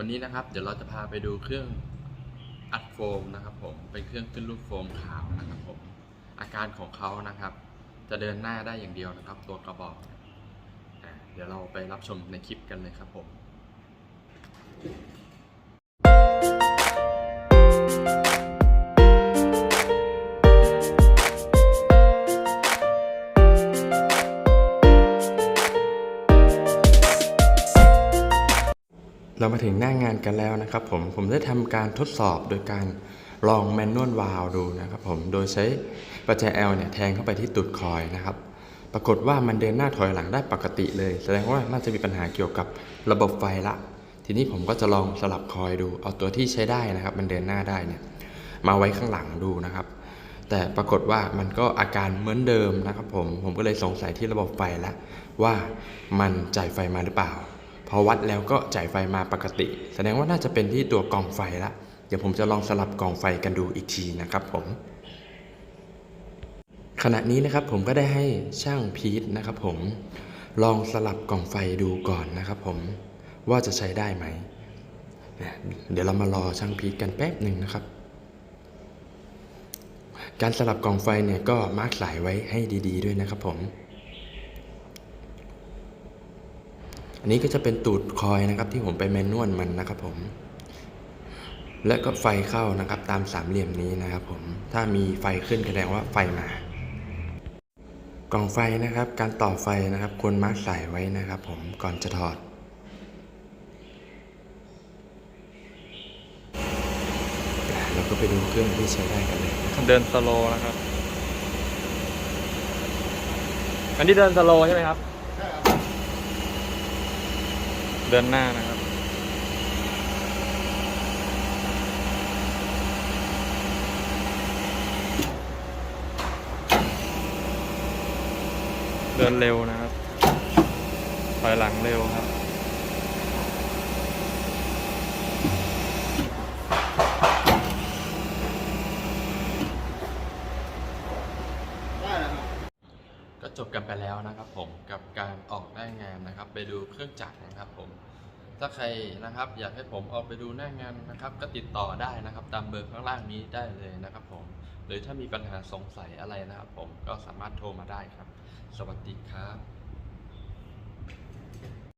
วันนี้นะครับเดี๋ยวเราจะพาไปดูเครื่องอัดโฟมนะครับผมเป็นเครื่องขึ้นรูปโฟมขาวนะครับผมอาการของเขานะครับ จะเดินหน้าได้อย่างเดียวนะครับ ตัวกระบอกเดี๋ยวเราไปรับชมในคลิปกันเลยครับผม เรามาถึงหน้างานกันแล้วนะครับผม ผมได้ทำการทดสอบโดยการลองแมนนวลวาลดูนะครับผม โดยใช้ประแจ L เนี่ยแทงเข้าไปที่ตูดคอยนะครับ ปรากฏว่ามันเดินหน้าถอยหลังได้ปกติเลย แสดงว่าน่าจะมีปัญหาเกี่ยวกับระบบไฟละ ทีนี้ผมก็จะลองสลับคอยดู เอาตัวที่ใช้ได้นะครับ มันเดินหน้าได้เนี่ย มาไว้ข้างหลังดูนะครับ แต่ปรากฏว่ามันก็อาการเหมือนเดิมนะครับผม ผมก็เลยสงสัยที่ระบบไฟล้วว่ามันจ่ายไฟมาหรือเปล่า พอวัดแล้วก็จ่ายไฟมาปกติ แสดงว่าน่าจะเป็นที่ตัวกล่องไฟละเดี๋ยวผมจะลองสลับกล่องไฟกันดูอีกทีนะครับผม ขณะนี้นะครับผมก็ได้ให้ช่างพีทนะครับผมลองสลับกล่องไฟดูก่อนนะครับผมว่าจะใช้ได้ไหม เดี๋ยวเรามารอช่างพีทกันแป๊บหนึ่งนะครับ การสลับกล่องไฟเนี่ยก็มาร์กสายไว้ให้ดี ๆ ด้วยนะครับผม อั นี้ก็จะเป็นตูดคอยนะครับที่ผมไปแมนนวลมันนะครับผม และก็ไฟเข้านะครับตามสามเหลี่ยมนี้นะครับผม ถ้ามีไฟขึ้นแสดงว่าไฟมากล่องไฟนะครับ การต่อไฟนะครับควรมาร์กสายไว้นะครับผมก่อนจะถอดเราก็ไปดูเครื่องที่ใช้ได้กันเลยนะครับเดินสโลนะครับ อันนี้เดินสโลใช่ไหมครับ เดินหน้านะครับ เดินเร็วนะครับถอยหลังเร็วครับ จบกันไปแล้วนะครับผมกับการออกได้งานนะครับ ไปดูเครื่องจักรนะครับผมถ้าใครนะครับอยากให้ผมออกไปดูหน้างานนะครับ ก็ติดต่อได้นะครับ ตามเบอร์ข้างล่างนี้ได้เลยนะครับผมหรือถ้ามีปัญหาสงสัยอะไรนะครับ ผมก็สามารถโทรมาได้ครับ สวัสดีครับ